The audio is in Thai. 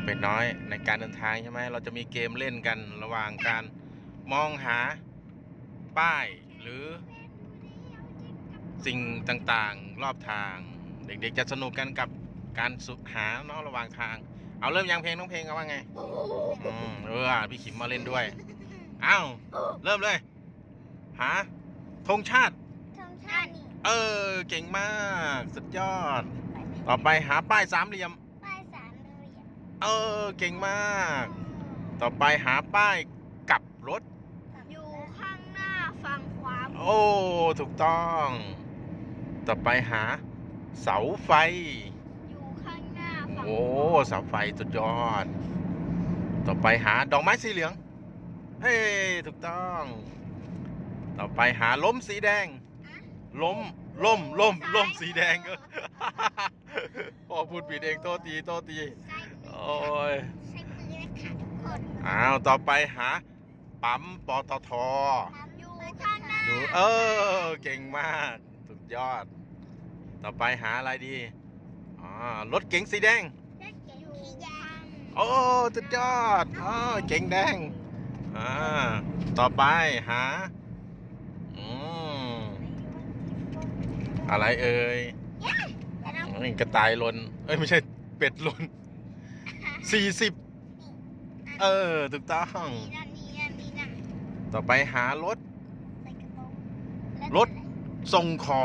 องเป็ดน้อยในการเดินทางใช่ไหมเราจะมีเกมเล่นกันระหว่างการมองหาป้ายหรือ สิ่งต่างๆรอบทาง เด็กๆจะสนุกกันกับการสุหาเนาะระหว่างทาง เอาเริ่มยังเพลงน้องเพลงเอาว่าไงอืมเออพี่ขิมมาเล่นด้วยอ้าวเริ่มเลย หาธงชาติ ธงชาตินี่เออ เก่งมาก สุดยอด ต่อไปหาป้ายสามเหลี่ยมป้ายสามเหลี่ยม เออ เก่งมาก ต่อไปหาป้ายกลับรถ อยู่ข้างหน้าฝั่งขวาโอ้ ถูกต้อง ต่อไปหา เสาไฟ อยู่ข้างหน้าฝั่งโอ้เสาไฟสุดยอด ต่อไปหาดอกไม้สีเหลือง เฮ้ยถูกต้อง ต่อไปหาล้มสีแดง ล้มล่มล่มล่มสีแดงก็พ่อพูดผิดเองโทษทีโทษทีใช้มื โอ้ยใช้มือนะคะทุกคนอ้าวต่อไปหาปั๊มปตทอยู่ข้างหน้าอยู่เออเก่งมากสุดยอด ต่อไปหาอะไรดีอ๋อรถเก๋งสีแดงและเก๋งขี้ยางโอ้สุดยอดอ๋อเก่งแดงอ่าต่อไปหาอืมอะไรเอ่ยแต่เรานี่กระต่ายลนเอ้ยไม่ใช่เป็ดลน สี่สิบเออถูกต้อง นี่นั่นนี่นั่นนี่นั่นต่อไปหารถ ใส่กระโปรงและรถ ส่งของ